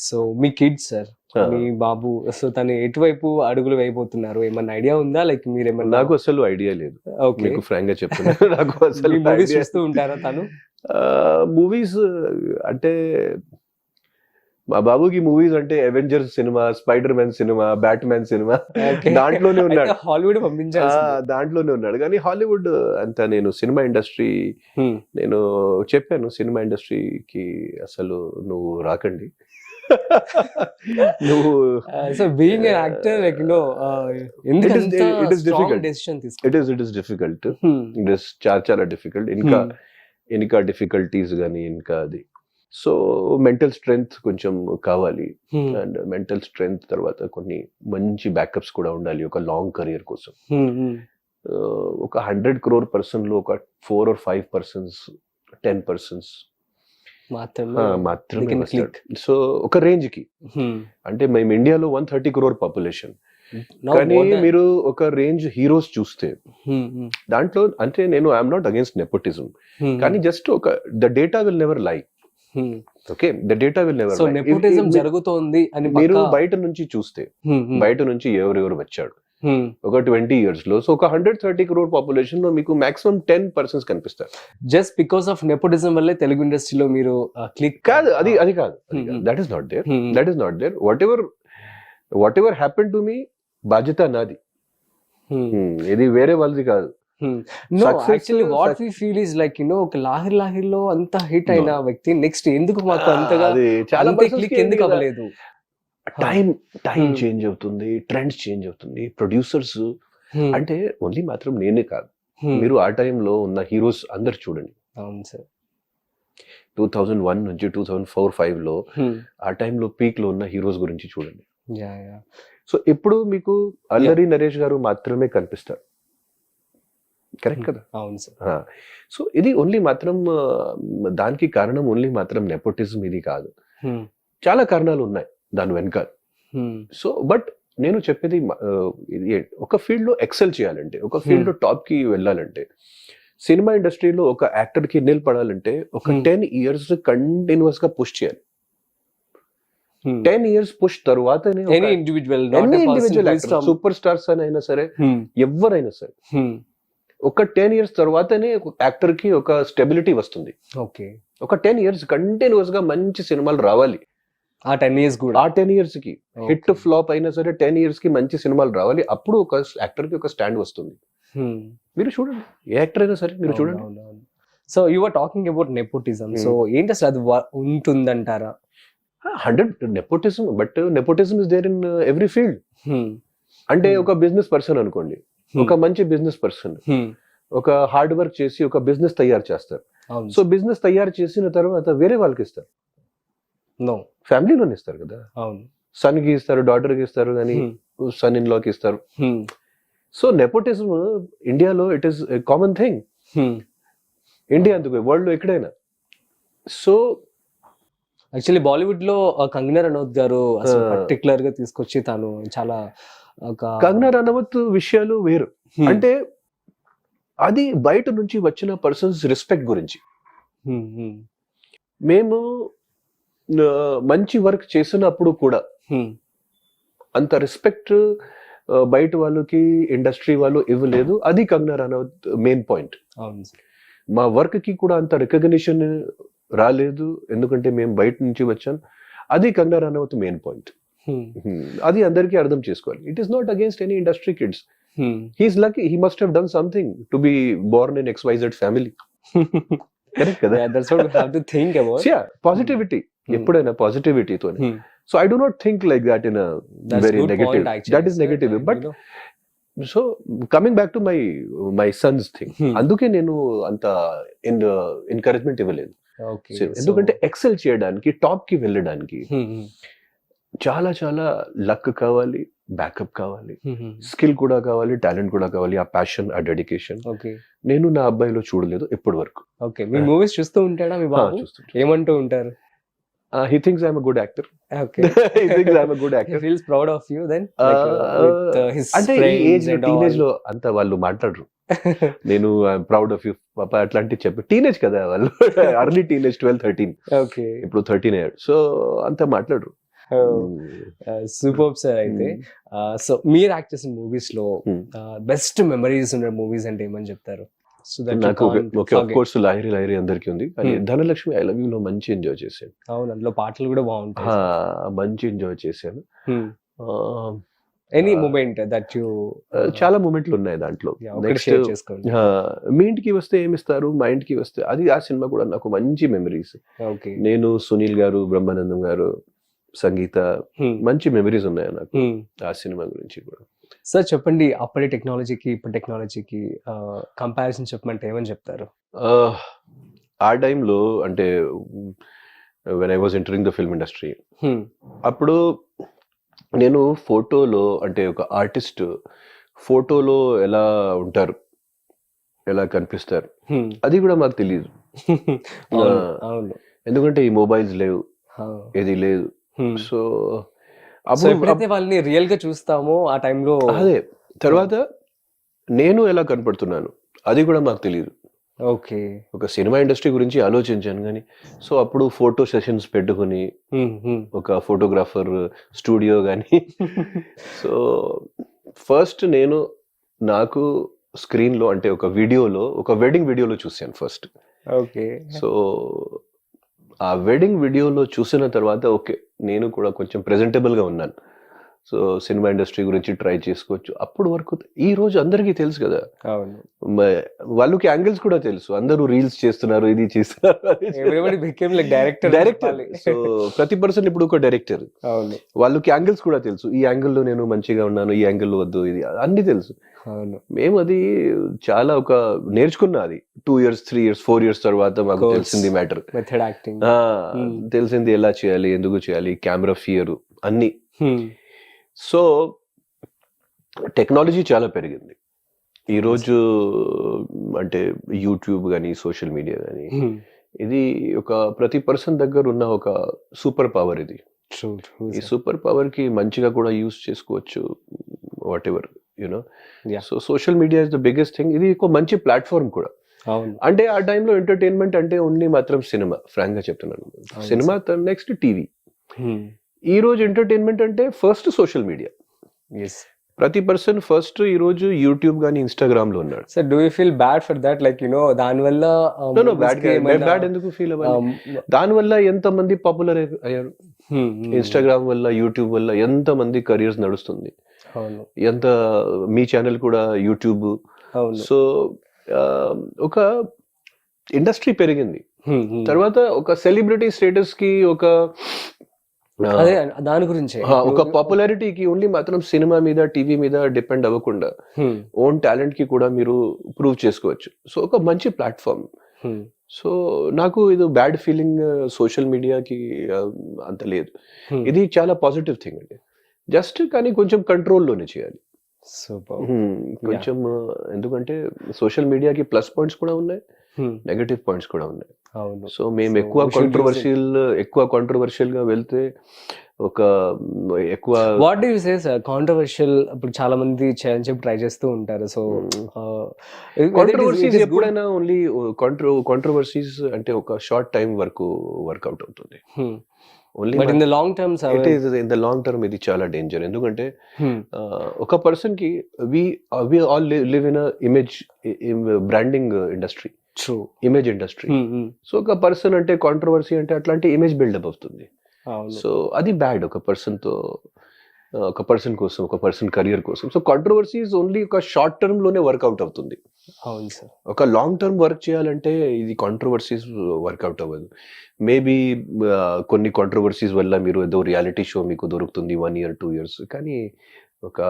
So మీ kids sir మీ బాబు సో తను ఎటువైపు అడుగులు వేయబోతున్నారు? ఏమన్నా ఐడియా ఉందా? లైక్ మీరు ఏమన్నా నాకు అసలు ఐడియా లేదు. మీకు ఫ్రాంక్గా చెప్తున్నా. నాకు అసలు మూవీస్ చూస్తూ ఉంటారా తను? మూవీస్ అంటే మా బాబుకి మూవీస్ అంటే Avengers cinema Spider Man cinema Batman cinema. దాంట్లోనే ఉన్నాడు. హాలీవుడ్ దాంట్లోనే ఉన్నాడు. కానీ హాలీవుడ్ అంత నేను సినిమా ఇండస్ట్రీ నేను చెప్పాను. సినిమా ఇండస్ట్రీకి అసలు నువ్వు రాకండి. నువ్వు so being an actor like no ఎందుకు It is- it is difficult. Decision it is it is difficult it is చాలా చాలా డిఫికల్ట్ ఇంకా ఇంకా డిఫికల్టీస్ కానీ ఇంకా అది. సో మెంటల్ స్ట్రెంగ్త్ కొంచెం కావాలి. అండ్ మెంటల్ స్ట్రెంగ్త్ తర్వాత కొన్ని మంచి బ్యాకప్స్ కూడా ఉండాలి ఒక లాంగ్ కెరియర్ కోసం. Uh, ఒక హండ్రెడ్ క్రోర్ పర్సన్లో ఒక four or five persons ten persons మాత్రమే సో ఒక రేంజ్కి అంటే మేము ఇండియాలో వన్ థర్టీ క్రోర్ పాపులేషన్. కానీ మీరు ఒక రేంజ్ హీరోస్ చూస్తే దాంట్లో అంటే నేను ఐఎమ్ నాట్ అగేన్స్ట్ నెపోటిజం. కానీ జస్ట్ ఒక the data will never lie. Okay? The data will never so nepotism జరుగుతోంది అని మీరు బయట నుంచి చూస్తే బయట నుంచి ఎవరెవరు వచ్చాడు. ఒక ట్వంటీ ఇయర్స్లో. సో ఒక హండ్రెడ్ థర్టీ క్రోర్ పాపులేషన్లో మీకు మాక్సిమం టెన్ పర్సన్స్ కనిపిస్తారు. జస్ట్ బికాస్ ఆఫ్ నెపోటిజం వల్లే తెలుగు ఇండస్ట్రీలో మీరు క్లిక్ కాదు అది అది కాదు. Hmm. That is not there that is not there whatever whatever happen to me బాధ్యత నాది. Hmm, ఇది వేరే వాళ్ళది కాదు. No Success- actually what we feel is like you know ఒక లాహిర్ లాహిర్లో అంత హిట్ అయిన వ్యక్తి నెక్స్ట్ ఎందుకు మాకు అంతగా అది చాలా క్లిక్ ఎందుకు అవ్వలేదు? Time time. చేంజ్ అవుతుంది ట్రెండ్స్ చేంజ్ అవుతుంది. ప్రొడ్యూసర్స్ అంటే ఓన్లీ మాత్రం నేనే కాదు. మీరు ఆ టైంలో ఉన్న హీరోస్ అందరు చూడండి. అవును సార్. టూ థౌజండ్ వన్ నుంచి టూ థౌజండ్ ఫోర్ ఫైవ్లో ఆ టైంలో పీక్లో ఉన్న హీరోస్ గురించి చూడండి. Yeah yeah. సో ఎప్పుడు మీకు అల్లరి నరేష్ గారు మాత్రమే కనిపిస్తారు. కరెక్ట్ కదా? అవును సార్. సో ఇది ఓన్లీ మాత్రం దానికి కారణం ఓన్లీ మాత్రం నెపోటిజం ఇది కాదు. చాలా కారణాలు ఉన్నాయి. దాని వెనకాల. సో బట్ నేను చెప్పేది ఒక ఫీల్డ్లో ఎక్సెల్ చేయాలంటే ఒక ఫీల్డ్లో టాప్కి వెళ్ళాలంటే సినిమా ఇండస్ట్రీలో ఒక యాక్టర్కి నిలబడాలంటే ఒక. టెన్ ఇయర్స్ కంటిన్యూస్గా పుష్ చేయాలి. టెన్ ఇయర్స్ పుష్ తర్వాతనే ఇండివిజువల్ ఇండివిజువల్ సూపర్ స్టార్స్ అని అయినా సరే ఎవరైనా సరే ఒక టెన్ ఇయర్స్ తర్వాతనే యాక్టర్కి ఒక స్టెబిలిటీ వస్తుంది. ఓకే. ఒక టెన్ ఇయర్స్ కంటిన్యూస్గా మంచి సినిమాలు రావాలి. ఆ టెన్ ఇయర్స్ కూడా. ఆ టెన్ ఇయర్స్కి. హిట్ ఫ్లాప్ అయినా సరే టెన్ ఇయర్స్కి మంచి సినిమాలు రావాలి. అప్పుడు ఒక యాక్టర్కి ఒక స్టాండ్ వస్తుంది. మీరు చూడండి. ఏ యాక్టర్ అయినా సరే మీరు చూడండి. So you are talking about nepotism so ఏంటి అసలు అది ఉంటుందంటారా? Hundred nepotism but nepotism is there in every field Hmm, అంటే Hmm. ఒక బిజినెస్ పర్సన్ అనుకోండి. Hmm, ఒక మంచి బిజినెస్ పర్సన్ hmm. ఒక హార్డ్ వర్క్ చేసి ఒక బిజినెస్ తయారు చేస్తారు. సో బిజినెస్ తయారు చేసిన తర్వాత వేరే వాళ్ళకి ఇస్తారు. ఫ్యామిలీలోనే ఇస్తారు కదా. అవును. సన్కి ఇస్తారు డాటర్కి ఇస్తారు కానీ సన్ ఇన్ లాకి ఇస్తారు సో నెపోటిజం ఇండియాలో it is common thing. India అందుకు వరల్డ్లో ఎక్కడైనా. సో యాక్చువల్లీ బాలీవుడ్లో కంగనా రనౌత్ గారు. పర్టికులర్గా తీసుకొచ్చి తను చాలా ఒక కంగనా రనవత్ విషయాలు వేరు. Hmm, అంటే అది బయట నుంచి వచ్చిన పర్సన్స్ రెస్పెక్ట్ గురించి. Hmm, hmm, మేము మంచి వర్క్ చేసినప్పుడు కూడా. అంత రెస్పెక్ట్ బయట వాళ్ళకి ఇండస్ట్రీ వాళ్ళు ఇవ్వలేదు. అది కంగనా రనవత్ మెయిన్ పాయింట్. మా వర్క్కి కూడా అంత రికగ్నిషన్ రాలేదు. ఎందుకంటే మేము బయట నుంచి వచ్చాం. అది కంగనా రనవత్ మెయిన్ పాయింట్ అది అందరికీ అర్థం చేసుకోవాలి. It is not against any industry kids. He's lucky he must have done something to be born in X Y Z family correct కదా. పాజిటివిటీ. ఎప్పుడైనా పాజిటివిటీతో Hmm. So I do not think like that in very negative that is. Negative but so coming back to my my son's thing Hmm. అందుకే నేను అంత encouragement ఇవ్వలేదు. Okay, So, so- ఎందుకంటే excel చేయడానికి టాప్కి వెళ్ళడానికి Hmm, hmm, చాలా చాలా లక్ కావాలి బ్యాకప్ కావాలి hmm, hmm. స్కిల్ కూడా కావాలి టాలెంట్ కూడా కావాలి ఆ ప్యాషన్ ఆ డెడికేషన్ నేను నా అబ్బాయిలో చూడలేదు ఇప్పటి వరకు okay. మీ మూవీస్ చూస్తూ ఉంటాడా మీ బాబు? ఏమంటూ ఉంటారు? He thinks I'm good actor okay he thinks I'm good he actor feels proud of you then Uh, like, uh, with, uh, his అంటే ఈ ఏజ్లో. టీనేజ్ అంత వాళ్ళు మాట్లాడరు. నేను ఐఎమ్ ప్రౌడ్ ఆఫ్ యూ పాప అట్లాంటివి చెప్పి టీనేజ్ కదా వాళ్ళు. Early teenage twelve thirteen okay. ఇప్పుడు థర్టీన్ అయ్యాడు. సో అంత మాట్లాడరు. సూపర్ సార్ అయితే. సో మీరు యాక్ట్ చేసిన మూవీస్లో Hmm. బెస్ట్ మెమరీస్ ఉన్న మూవీస్ అంటే ఏమని చెప్తారు? నాకు okay of course Lahiri Lahiri అందరికీ ఉంది. కానీ Hmm. Dhanalakshmi I love you లో మంచి ఎంజాయ్ చేశాను అవును అందులో పాటలు కూడా బాగుంటాయి. మంచి ఎంజాయ్ చేశాను. ఎనీ. మూమెంట్ దట్ యు చాలా మూమెంట్లు ఉన్నాయి దాంట్లో. నెక్స్ట్ మీ ఇంటికి వస్తే ఏమిస్తారు? మా ఇంటికి వస్తే అది ఆ సినిమా కూడా నాకు మంచి మెమరీస్ ఓకే నేను సునీల్ గారు బ్రహ్మానందం గారు సంగీత మంచి మెమరీస్ ఉన్నాయి నాకు ఆ సినిమా గురించి కూడా సార్ చెప్పండి అప్పటి టెక్నాలజీకి ఇప్పుడు టెక్నాలజీకి కంపారిజన్ చెప్పమంటే ఏమని చెప్తారు ఆ, టైంలో అంటే when I was entering the film industry. అప్పుడు నేను ఫోటోలో అంటే ఒక ఆర్టిస్ట్ ఫోటోలో ఎలా ఉంటారు ఎలా కనిపిస్తారు. అది కూడా మాకు తెలియదు ఎందుకంటే ఈ మొబైల్స్ లేవు. ఏది లేదు. సో సో అప్పుడు ఎప్పుడైతే వాళ్ళని రియల్గా చూస్తామో ఆ టైంలో అదే తర్వాత నేను ఎలా కనపడుతున్నాను అది కూడా మాకు తెలియదు ఓకే. ఒక సినిమా ఇండస్ట్రీ గురించి ఆలోచించాను కానీ సో అప్పుడు ఫోటో సెషన్స్ పెట్టుకుని ఒక ఫోటోగ్రాఫర్ స్టూడియో కానీ. సో ఫస్ట్ నేను నాకు స్క్రీన్లో అంటే ఒక వీడియోలో ఒక వెడ్డింగ్ వీడియోలో చూశాను ఫస్ట్. ఓకే. సో ఆ వెడ్డింగ్ వీడియోలో చూసిన తర్వాత ఓకే నేను కూడా కొంచెం presentable గా ఉన్నాను. సో సినిమా ఇండస్ట్రీ గురించి ట్రై చేసుకోవచ్చు. అప్పుడు వరకు ఈ రోజు అందరికీ తెలుసు కదా. వాళ్ళకి యాంగిల్స్ కూడా తెలుసు. అందరూ రీల్స్ చేస్తున్నారు ఇది చేస్తున్నారు డైరెక్టర్ డైరెక్టర్ సో ప్రతి పర్సన్ ఇప్పుడు ఒక డైరెక్టర్ వాళ్ళకి యాంగిల్స్ కూడా తెలుసు. ఈ యాంగిల్లో నేను మంచిగా ఉన్నాను ఈ యాంగిల్ వద్దు ఇది అన్ని తెలుసు. అవును మేము అది చాలా ఒక నేర్చుకున్నా అది two years three years four years తర్వాత మాకు. తెలిసింది మ్యాటర్ మెథడ్ యాక్టింగ్ Hmm. తెలిసింది ఎలా చేయాలి ఎందుకు చేయాలి కెమెరా ఫియర్ అన్ని. సో టెక్నాలజీ చాలా పెరిగింది ఈరోజు అంటే యూట్యూబ్ కానీ సోషల్ మీడియా కానీ. ఇది ఒక ప్రతి పర్సన్ దగ్గర ఉన్న ఒక సూపర్ పవర్ ఇది ఈ. సూపర్ పవర్కి మంచిగా కూడా యూస్ చేసుకోవచ్చు whatever you know. So social media is the biggest thing ఇది ఒక మంచి ప్లాట్ఫామ్ కూడా. అంటే ఆ టైంలో ఎంటర్టైన్మెంట్ అంటే ఓన్లీ మాత్రం సినిమా ఫ్రాంక్గా చెప్తున్నాను. Cinema next TV Hmm. ఈ రోజు ఎంటర్టైన్మెంట్ అంటే ఫస్ట్ సోషల్ మీడియా Yes. ప్రతి పర్సన్ ఫస్ట్ ఈ రోజు యూట్యూబ్ గానీ ఇన్స్టాగ్రామ్లో ఉన్నాడు. So do you feel bad for that like you know దాని వల్ల. ఏమైనా, bad ఎందుకు ఫీల్ అవ్వాలి? Um, దాని వల్ల ఎంత మంది పాపులర్ అయ్యారు? Hmm, hmm. ఇన్స్టాగ్రామ్ వల్ల యూట్యూబ్ వల్ల ఎంత మంది కెరియర్స్ నడుస్తుంది? ఎంత మీ ఛానల్ కూడా యూట్యూబ్. సో ఒక ఇండస్ట్రీ పెరిగింది. తర్వాత ఒక సెలబ్రిటీ స్టేటస్కి ఒక అదే దాని గురించే. ఒక పాపులారిటీకి ఓన్లీ మాత్రం సినిమా మీద టీవీ మీద డిపెండ్ అవ్వకుండా ఓన్ టాలెంట్కి కూడా మీరు ప్రూవ్ చేసుకోవచ్చు. సో ఒక మంచి ప్లాట్ఫామ్. సో నాకు ఇది బ్యాడ్ ఫీలింగ్ సోషల్ మీడియాకి అంత లేదు. ఇది చాలా పాజిటివ్ థింగ్ అండి. జస్ట్ కానీ కొంచెం కంట్రోల్లోనే చేయాలి. సూపర్. కొంచెం ఎందుకంటే సోషల్ మీడియాకి ప్లస్ పాయింట్స్ కూడా ఉన్నాయి నెగటివ్ పాయింట్స్ కూడా ఉన్నాయి. అవును. సో మేము ఎక్కువ. కాంట్రవర్షియల్ ఎక్కువ కాంట్రవర్షియల్గా వెళ్తే ఒక ఎక్కువ what do you say sir controversial ఇప్పుడు చాలా మంది చేయాలని చెప్పి ట్రై చేస్తూ ఉంటారు. సో. కాంట్రవర్సీస్ ఎప్పుడైనా ఓన్లీ కాంట్రో కాంట్రవర్సీస్ అంటే ఒక షార్ట్ టైం వరకు వర్కౌట్ అవుతుంది. But in the long term it is in the long term ఇది చాలా డేంజర్ ఎందుకంటే ఆ, ఒక పర్సన్కి we we all live in image branding industry true image industry so ఒక పర్సన్ అంటే కాంట్రవర్సీ అంటే అట్లాంటి ఇమేజ్ బిల్డప్ అవుతుంది. సో అది బ్యాడ్ ఒక పర్సన్తో ఒక పర్సన్ కోసం ఒక పర్సన్ కెరియర్ కోసం. సో కాంట్రవర్సీస్ ఓన్లీ ఒక షార్ట్ టర్మ్లోనే వర్కౌట్ అవుతుంది. అవును సార్. ఒక లాంగ్ టర్మ్ వర్క్ చేయాలంటే ఇది కాంట్రవర్సీస్ వర్కౌట్ అవ్వదు. మేబీ కొన్ని కాంట్రవర్సీస్ వల్ల మీరు ఏదో రియాలిటీ షో మీకు దొరుకుతుంది వన్ ఇయర్ టూ ఇయర్స్ కానీ ఒక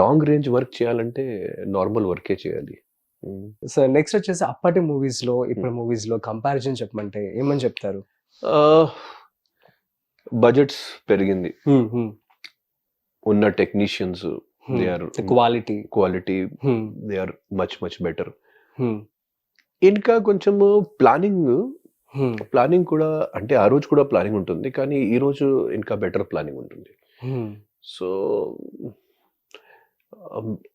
లాంగ్ రేంజ్ వర్క్ చేయాలంటే నార్మల్ వర్కే చేయాలి. Hmm. సో నెక్స్ట్ వచ్చేసి అప్పటి మూవీస్లో ఇప్పుడు మూవీస్లో కంపారిజన్ చెప్పమంటే ఏమని చెప్తారు? బడ్జెట్స్ పెరిగింది. ఉన్న technicians they are quality quality they are much much better ఇంకా కొంచెము ప్లానింగ్ ప్లానింగ్ కూడా అంటే ఆ రోజు కూడా ప్లానింగ్ ఉంటుంది కానీ ఈ రోజు ఇంకా బెటర్ ప్లానింగ్ ఉంటుంది. సో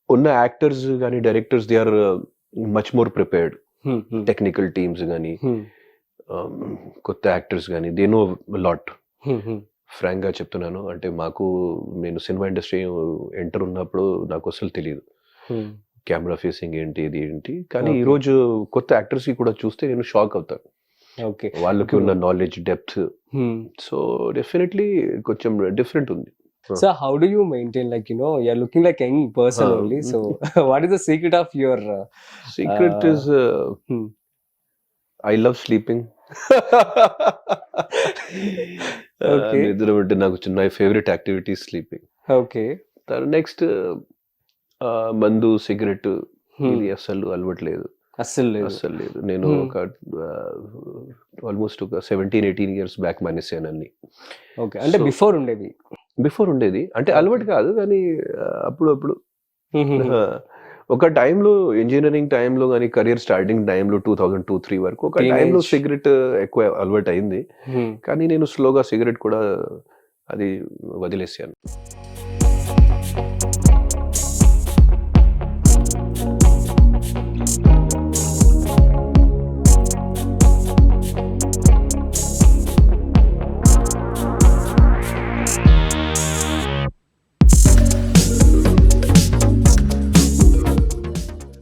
ఉన్న యాక్టర్స్ కానీ directors they are much more prepared technical teams కానీ um, కొత్త యాక్టర్స్ కానీ దే నో లాట్ ఫ్రాంక్గా చెప్తున్నాను. అంటే మాకు నేను సినిమా ఇండస్ట్రీ ఎంటర్ ఉన్నప్పుడు నాకు అసలు తెలియదు కెమెరా ఫేసింగ్ ఏంటి ఇది ఏంటి. కానీ Okay. ఈ రోజు కొత్త యాక్టర్స్కి కూడా చూస్తే నేను షాక్ అవుతాను ఓకే. వాళ్ళకి ఉన్న నాలెడ్జ్ డెప్త్. సో డెఫినెట్లీ కొంచెం డిఫరెంట్ ఉంది. So how do you maintain? Like you know you are looking like young person. Only. So what is the secret of your secret is. I love sleeping. నిద్ర అంటే నాకు చిన్న favourite activity sleeping. Okay. Next మందు cigarette. ఇది అస్సలు అలవట్లేదు అస్సలు లేదు. అస్సలు లేదు. నేను. ఒక ఆల్మోస్ట్ ఒక సెవెంటీన్ ఎయిటీన్ ఇయర్స్ బ్యాక్ మానేసాను అన్ని. ఓకే. అంటే బిఫోర్ ఉండేవి బిఫోర్ ఉండేది. అంటే. అలవాటు కాదు కానీ ఆ, అప్పుడు అప్పుడు ఆ, ఒక టైంలో ఇంజనీరింగ్ టైంలో కానీ కెరియర్ స్టార్టింగ్ టైంలో టూ థౌజండ్ టూ త్రీ వరకు ఒక. టైంలో సిగరెట్ ఎక్కువ అలవాటు అయింది కానీ నేను స్లోగా సిగరెట్ కూడా అది వదిలేసాను